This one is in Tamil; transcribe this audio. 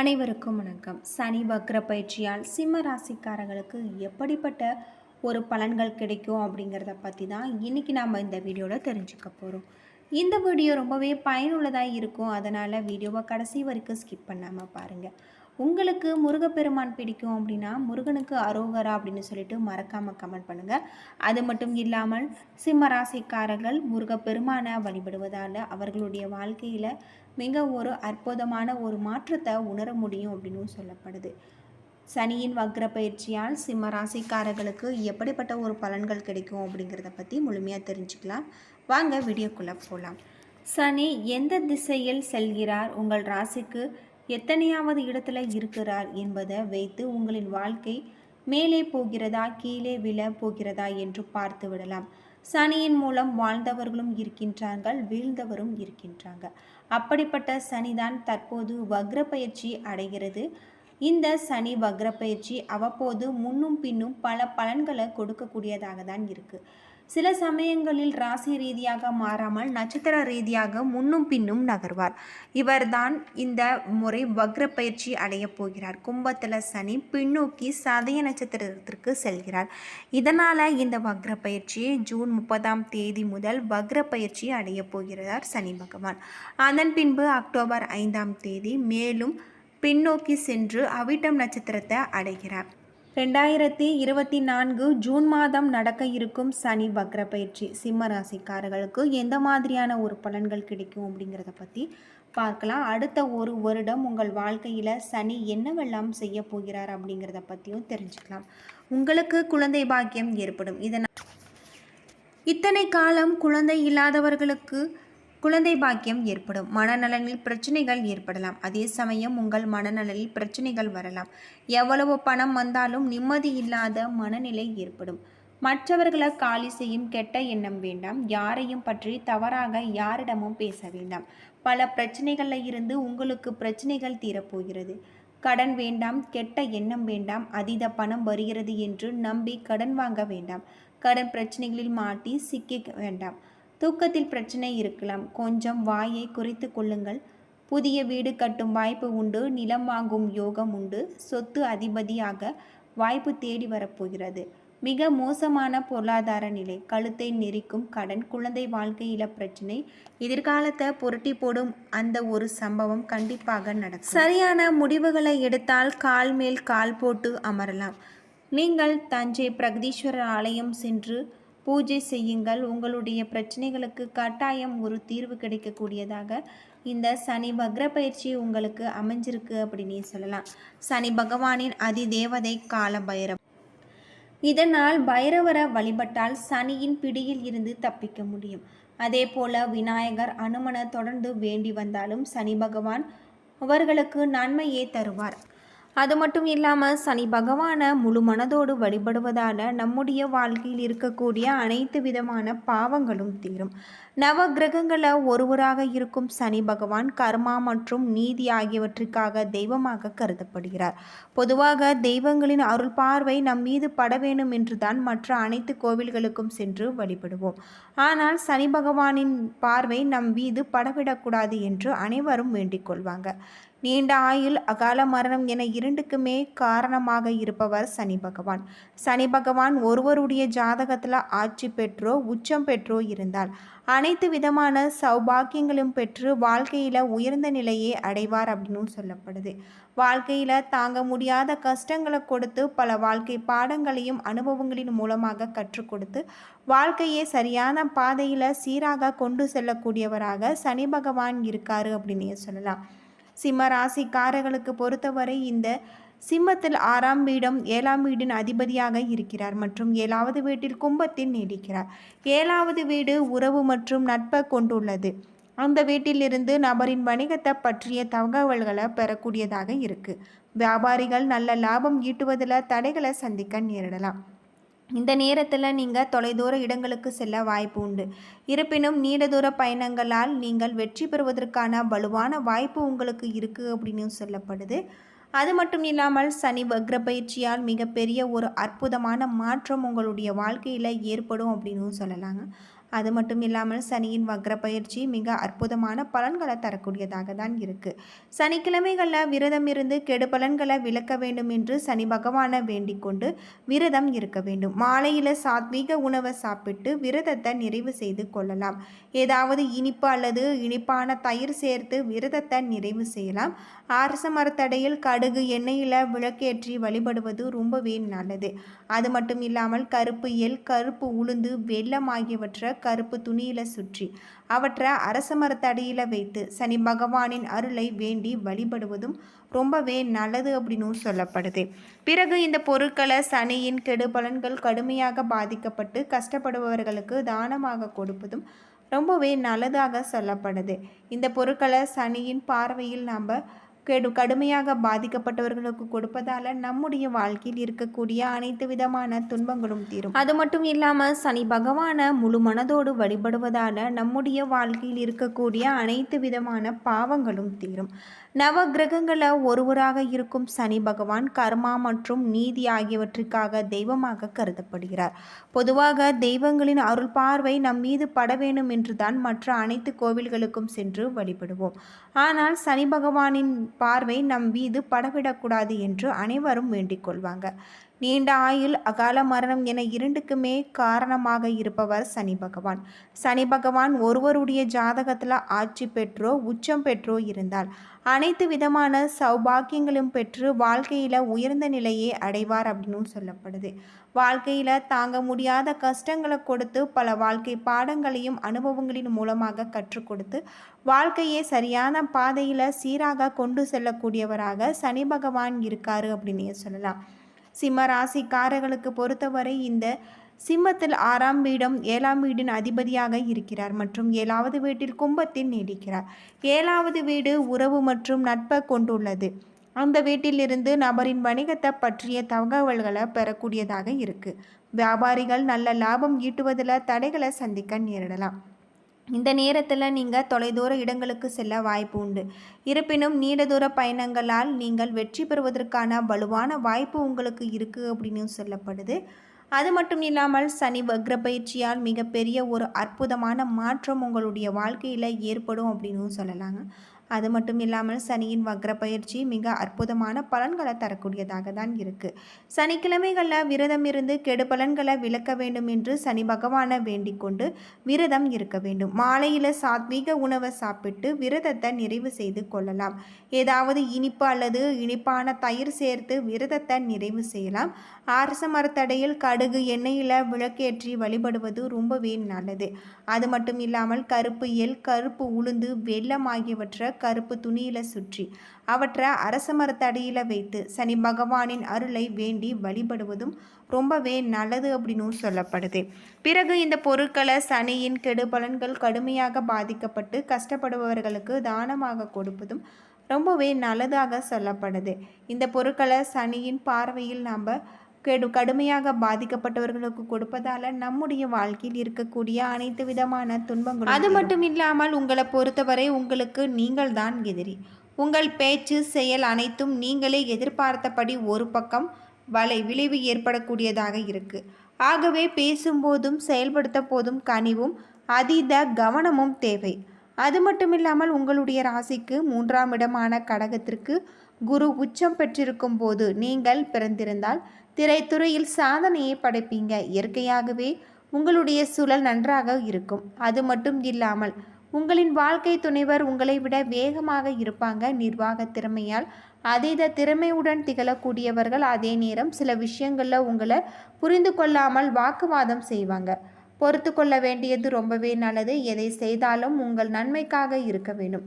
அனைவருக்கும் வணக்கம். சனி வக்ர பயிற்சியால் சிம்ம ராசிக்காரர்களுக்கு எப்படிப்பட்ட ஒரு பலன்கள் கிடைக்கும் அப்படிங்கிறத பற்றி தான் இன்றைக்கி நாம் இந்த வீடியோவில் தெரிஞ்சுக்க போகிறோம் இந்த வீடியோ ரொம்பவே பயனுள்ளதாக இருக்கும். அதனால் வீடியோவை கடைசி வரைக்கும் ஸ்கிப் பண்ணாமல் பாருங்கள் உங்களுக்கு முருகப்பெருமான் பிடிக்கும் அப்படின்னா முருகனுக்கு அரோகரா அப்படின்னு சொல்லிட்டு மறக்காமல் கமெண்ட் பண்ணுங்கள் அது மட்டும் இல்லாமல் சிம்ம ராசிக்காரர்கள் முருகப்பெருமானை வழிபடுவதால் அவர்களுடைய வாழ்க்கையில் மிக ஒரு அற்புதமான ஒரு மாற்றத்தை உணர முடியும் அப்படின்னு சொல்லப்படுது. சனியின் வக்ர பயிற்சியால் சிம்ம ராசிக்காரர்களுக்கு எப்படிப்பட்ட ஒரு பலன்கள் கிடைக்கும் அப்படிங்கிறத பற்றி முழுமையாக தெரிஞ்சுக்கலாம். வாங்க வீடியோக்குள்ளே போகலாம் சனி எந்த திசையில் செல்கிறார்? உங்கள் ராசிக்கு எத்தனையாவது இடத்துல இருக்கிறார் என்பதை வைத்து உங்களின் வாழ்க்கை மேலே போகிறதா கீழே விழ போகிறதா என்று பார்த்து விடலாம். சனியின் மூலம் வாழ்ந்தவர்களும் இருக்கின்றார்கள் வீழ்ந்தவரும் இருக்கின்றாங்க. அப்படிப்பட்ட சனிதான் தற்போது வக்ர பயிற்சி அடைகிறது. இந்த சனி வக்ர பயிற்சி அவ்வப்போது முன்னும் பின்னும் பல பலன்களை கொடுக்கக்கூடியதாக தான் இருக்குது சில சமயங்களில் ராசி ரீதியாக மாறாமல் நட்சத்திர ரீதியாக முன்னும் பின்னும் நகர்வார். இவர்தான் இந்த முறை வக்ர பயிற்சி அடையப் போகிறார். கும்பத்தில் சனி பின்னோக்கி சதய நட்சத்திரத்திற்கு செல்கிறார். இதனால் இந்த வக்ர பயிற்சி ஜூன் முப்பதாம் தேதி முதல் வக்ர பயிற்சி அடையப் போகிறார் சனி பகவான். அதன் பின்பு அக்டோபர் ஐந்தாம் தேதி மேலும் பின்னோக்கி சென்று அவிட்டம் நட்சத்திரத்தை அடைகிறார். ரெண்டாயிரத்தி இருபத்தி நான்கு ஜூன் மாதம் நடக்க இருக்கும் சனி வக்ர பயிற்சி சிம்ம ராசிக்காரர்களுக்கு எந்த மாதிரியான ஒரு பலன்கள் கிடைக்கும் அப்படிங்கிறத பற்றி பார்க்கலாம். அடுத்த ஒரு வருடம் உங்கள் வாழ்க்கையில் சனி என்னவெல்லாம் செய்ய போகிறார் அப்படிங்கிறத பற்றியும் தெரிஞ்சுக்கலாம். உங்களுக்கு குழந்தை பாக்கியம் ஏற்படும். இதனால் இத்தனை காலம் குழந்தை இல்லாதவர்களுக்கு குழந்தை பாக்கியம் ஏற்படும். மனநலனில் பிரச்சனைகள் ஏற்படலாம். அதே சமயம் உங்கள் மனநலனில் பிரச்சனைகள் வரலாம். எவ்வளவு பணம் வந்தாலும் நிம்மதி இல்லாத மனநிலை ஏற்படும். மற்றவர்களை காலி செய்யும் கெட்ட எண்ணம் வேண்டாம். யாரையும் பற்றி தவறாக யாரிடமும் பேச வேண்டாம். பல பிரச்சனைகளில் இருந்து உங்களுக்கு பிரச்சனைகள் தீரப்போகிறது. கடன் வேண்டாம். கெட்ட எண்ணம் வேண்டாம். அதீத பணம் வருகிறது என்று நம்பி கடன் வாங்க வேண்டாம். கடன் பிரச்சனைகளில் மாட்டி சிக்க வேண்டாம். தூக்கத்தில் பிரச்சனை இருக்கலாம். கொஞ்சம் வாயை குறைத்து கொள்ளுங்கள். புதிய வீடு கட்டும் வாய்ப்பு உண்டு. நிலம் வாங்கும் யோகம் உண்டு. சொத்து அதிபதியாக வாய்ப்பு தேடி வரப்போகிறது. மிக மோசமான பொருளாதார நிலை. கழுத்தை நெரிக்கும் கடன் குழந்தை வாழ்க்கையில பிரச்சனை. எதிர்காலத்தை புரட்டி போடும் அந்த ஒரு சம்பவம் கண்டிப்பாக நடக்கும். சரியான முடிவுகளை எடுத்தால் கால் மேல் கால் போட்டு அமரலாம். நீங்கள் தஞ்சை பிரகதீஸ்வரர் ஆலயம் சென்று பூஜை செய்யுங்கள். உங்களுடைய பிரச்சனைகளுக்கு கட்டாயம் ஒரு தீர்வு கிடைக்கக்கூடியதாக இந்த சனி வக்ர பயிற்சி உங்களுக்கு அமைஞ்சிருக்கு அப்படின்னு சொல்லலாம். சனி பகவானின் அதி தேவதை கால பைரவ் இதனால் பைரவரை வழிபட்டால் சனியின் பிடியில் இருந்து தப்பிக்க முடியும். அதே போல விநாயகர் அனுமனை தொடர்ந்து வேண்டி வந்தாலும் சனி பகவான் அவர்களுக்கு நன்மையே தருவார். அது மட்டும் இல்லாமல் சனி பகவானை முழு மனதோடு வழிபடுவதால் நம்முடைய வாழ்க்கையில் இருக்கக்கூடிய அனைத்து விதமான பாவங்களும் தீரும். நவ கிரகங்களில் ஒருவராக இருக்கும் சனி பகவான் கர்மா மற்றும் நீதி ஆகியவற்றுக்காக தெய்வமாக கருதப்படுகிறார். பொதுவாக தெய்வங்களின் அருள் பார்வை நம் மீது பட வேண்டும் என்றுதான் மற்ற அனைத்து கோவில்களுக்கும் சென்று வழிபடுவோம். ஆனால் சனி பகவானின் பார்வை நம் மீது படவிடக்கூடாது என்று அனைவரும் வேண்டிக் கொள்வாங்க. நீண்ட ஆயுள் அகால மரணம் என இரண்டுக்குமே காரணமாக இருப்பவர் சனி பகவான். சனி பகவான் ஒருவருடைய ஜாதகத்தில் ஆட்சி பெற்றோ உச்சம் பெற்றோ இருந்தால் அனைத்து விதமான சௌபாக்கியங்களும் பெற்று வாழ்க்கையில் உயர்ந்த நிலையை அடைவார் அப்படின்னு சொல்லப்படுது. வாழ்க்கையில் தாங்க முடியாத கஷ்டங்களை கொடுத்து பல வாழ்க்கை பாடங்களையும் அனுபவங்களின் மூலமாக கற்றுக் கொடுத்து வாழ்க்கையை சரியான பாதையில் சீராக கொண்டு செல்லக்கூடியவராக சனி பகவான் இருக்காரு அப்படின்னு சொல்லலாம். சிம்ம ராசிக்காரர்களுக்கு பொறுத்தவரை இந்த சிம்மத்தில் ஆறாம் வீடம் ஏழாம் வீடின் அதிபதியாக இருக்கிறார் மற்றும் ஏழாவது வீட்டில் கும்பத்தில் நீடிக்கிறார். ஏழாவது வீடு உறவு மற்றும் நட்பை கொண்டுள்ளது. அந்த வீட்டிலிருந்து நபரின் வணிகத்தை பற்றிய தகவல்களை பெறக்கூடியதாக இருக்குது வியாபாரிகள் நல்ல லாபம் ஈட்டுவதில் தடைகளை சந்திக்க நேரிடலாம். இந்த நேரத்தில் நீங்கள் தொலைதூர இடங்களுக்கு செல்ல வாய்ப்பு உண்டு. இருப்பினும் நீண்ட தூர பயணங்களால் நீங்கள் வெற்றி பெறுவதற்கான வலுவான வாய்ப்பு உங்களுக்கு இருக்குது அப்படின்னு சொல்லப்படுது. அது மட்டும் இல்லாமல் சனி வக்ர பயிற்சியால் மிகப்பெரிய ஒரு அற்புதமான மாற்றம் உங்களுடைய வாழ்க்கையில் ஏற்படும் அப்படின்னு சொல்லலாங்க. அது மட்டும் இல்லாமல் சனியின் வக்ர பயிற்சி மிக அற்புதமான பலன்களை தரக்கூடியதாக தான் இருக்குது சனிக்கிழமைகளில் விரதம் இருந்து கெடு பலன்களை விளக்க வேண்டும் என்று சனி பகவானை வேண்டிக் கொண்டு விரதம் இருக்க வேண்டும். மாலையில் சாத்வீக உணவை சாப்பிட்டு விரதத்தை நிறைவு செய்து கொள்ளலாம். ஏதாவது இனிப்பு அல்லது இனிப்பான தயிர் சேர்த்து விரதத்தை நிறைவு செய்யலாம். அரச மரத்தடையில் கடுகு எண்ணெயில் விளக்கேற்றி வழிபடுவது ரொம்பவே நல்லது. அது மட்டும் இல்லாமல் கருப்பு எல் கருப்பு உளுந்து வெள்ளம் ஆகியவற்றை கருப்பு துணியில் சுற்றி அவற்றை அரச மரத்தடியில் வைத்து சனி பகவானின் அருளை வேண்டி வழிபடுவதும் ரொம்பவே நல்லது அப்படின்னு சொல்லப்படுது. பிறகு இந்த பொருட்களை சனியின் கெடு பலன்கள் கடுமையாக பாதிக்கப்பட்டு கஷ்டப்படுபவர்களுக்கு தானமாக கொடுப்பதும் ரொம்பவே நல்லதாக சொல்லப்படுது. இந்த பொருட்களை சனியின் பார்வையில் நாம் கெடு கடுமையாக பாதிக்கப்பட்டவர்களுக்கு கொடுப்பதால் நம்முடைய வாழ்க்கையில் இருக்கக்கூடிய அனைத்து விதமான துன்பங்களும் தீரும். அது மட்டும் இல்லாமல் சனி பகவானை முழு மனதோடு வழிபடுவதால் நம்முடைய வாழ்க்கையில் இருக்கக்கூடிய அனைத்து விதமான பாவங்களும் தீரும். நவ கிரகங்களில் ஒருவராக இருக்கும் சனி பகவான் கர்மா மற்றும் நீதி ஆகியவற்றுக்காக தெய்வமாக கருதப்படுகிறார். பொதுவாக தெய்வங்களின் அருள் பார்வை நம் மீது பட வேண்டும் என்றுதான் மற்ற அனைத்து கோவில்களுக்கும் சென்று வழிபடுவோம். ஆனால் சனி பகவானின் பார்வை நம் மீது படவிடக்கூடாது என்று அனைவரும் வேண்டிக் கொள்வாங்க. நீண்ட ஆயுள் அகால மரணம் என இரண்டுக்குமே காரணமாக இருப்பவர் சனி பகவான். சனி பகவான் ஒருவருடைய ஜாதகத்தில் ஆட்சி பெற்றோ உச்சம் பெற்றோ இருந்தால் அனைத்து விதமான சௌபாக்கியங்களும் பெற்று வாழ்க்கையில் உயர்ந்த நிலையை அடைவார் அப்படின்னு சொல்லப்படுது. வாழ்க்கையில் தாங்க முடியாத கஷ்டங்களை கொடுத்து பல வாழ்க்கை பாடங்களையும் அனுபவங்களின் மூலமாக கற்றுக் கொடுத்து வாழ்க்கையை சரியான பாதையில் சீராக கொண்டு செல்லக்கூடியவராக சனி பகவான் இருக்காரு அப்படின்னு சொல்லலாம். சிம்ம ராசிக்காரர்களுக்கு பொறுத்தவரை இந்த சிம்மத்தில் ஆறாம் வீடம் ஏழாம் வீடின் அதிபதியாக இருக்கிறார் மற்றும் ஏழாவது வீட்டில் கும்பத்தில் நீடிக்கிறார். ஏழாவது வீடு உறவு மற்றும் நட்பை கொண்டுள்ளது. அந்த வீட்டிலிருந்து நபரின் வணிகத்தை பற்றிய தகவல்களை பெறக்கூடியதாக இருக்குது வியாபாரிகள் நல்ல லாபம் ஈட்டுவதில் தடைகளை சந்திக்க நேரிடலாம். இந்த நேரத்தில் நீங்கள் தொலைதூர இடங்களுக்கு செல்ல வாய்ப்பு உண்டு. இருப்பினும் நீண்ட தூர பயணங்களால் நீங்கள் வெற்றி பெறுவதற்கான வலுவான வாய்ப்பு உங்களுக்கு இருக்குது அப்படின்னு சொல்லப்படுது. அது மட்டும் இல்லாமல் சனி வக்ர பயிற்சியால் மிகப்பெரிய ஒரு அற்புதமான மாற்றம் உங்களுடைய வாழ்க்கையில் ஏற்படும் அப்படின்னு சொல்லலாங்க. அது மட்டும் இல்லாமல் சனியின் வக்ர பயிற்சி மிக அற்புதமான பலன்களை தரக்கூடியதாக தான் இருக்குது சனிக்கிழமைகளில் விரதம் இருந்து கெடு பலன்களை விளக்க வேண்டும் என்று சனி பகவானை வேண்டிக் கொண்டு விரதம் இருக்க வேண்டும். மாலையில் சாத்வீக உணவை சாப்பிட்டு விரதத்தை நிறைவு செய்து கொள்ளலாம். ஏதாவது இனிப்பு அல்லது இனிப்பான தயிர் சேர்த்து விரதத்தை நிறைவு செய்யலாம். அரச மரத்தடையில் கடுகு எண்ணெயில் விளக்கேற்றி வழிபடுவது ரொம்பவே நல்லது. அது மட்டும் இல்லாமல் கருப்பு எல் கருப்பு உளுந்து வெள்ளம் ஆகியவற்றை கருப்பு துணியில் சுற்றி அவற்றை அரச மரத்தடியில் வைத்து சனி பகவானின் அருளை வேண்டி வழிபடுவதும் ரொம்பவே நல்லது அப்படின்னு சொல்லப்படுது. பிறகு இந்த பொருட்களை சனியின் கெடு பலன்கள் கடுமையாக பாதிக்கப்பட்டு கஷ்டப்படுபவர்களுக்கு தானமாக கொடுப்பதும் ரொம்பவே நல்லதாக சொல்லப்படுது. இந்த பொருட்களை சனியின் பார்வையில் நாம் கெடு கடுமையாக பாதிக்கப்பட்டவர்களுக்கு கொடுப்பதால நம்முடைய வாழ்க்கையில் இருக்கக்கூடிய அனைத்து விதமான துன்பங்களும் அது மட்டும் இல்லாமல் உங்களை பொறுத்தவரை உங்களுக்கு நீங்கள் தான் எதிரி. உங்கள் பேச்சு செயல் அனைத்தும் நீங்களே எதிர்பார்த்தபடி ஒரு பக்கம் வலை விளைவு ஏற்படக்கூடியதாக இருக்கு. ஆகவே பேசும்போதும் செயல்படுத்த போதும் கனிவும் அதீத கவனமும் தேவை. அது மட்டுமில்லாமல் உங்களுடைய ராசிக்கு மூன்றாம் இடமான கடகத்திற்கு குரு உச்சம் பெற்றிருக்கும் போது நீங்கள் பிறந்திருந்தால் திரைத்துறையில் சாதனையை படைப்பீங்க. இயற்கையாகவே உங்களுடைய சூழல் நன்றாக இருக்கும். அது மட்டும் இல்லாமல் உங்களின் வாழ்க்கை துணைவர் உங்களை விட வேகமாக இருப்பாங்க. நிர்வாக திறமையால் அதீத திறமையுடன் திகழக்கூடியவர்கள் அதே நேரம் சில விஷயங்களில் உங்களை புரிந்து கொள்ளாமல் வாக்குவாதம் செய்வாங்க. பொறுத்து கொள்ள வேண்டியது ரொம்பவே நல்லது. எதை செய்தாலும் உங்கள் நன்மைக்காக இருக்க வேண்டும்.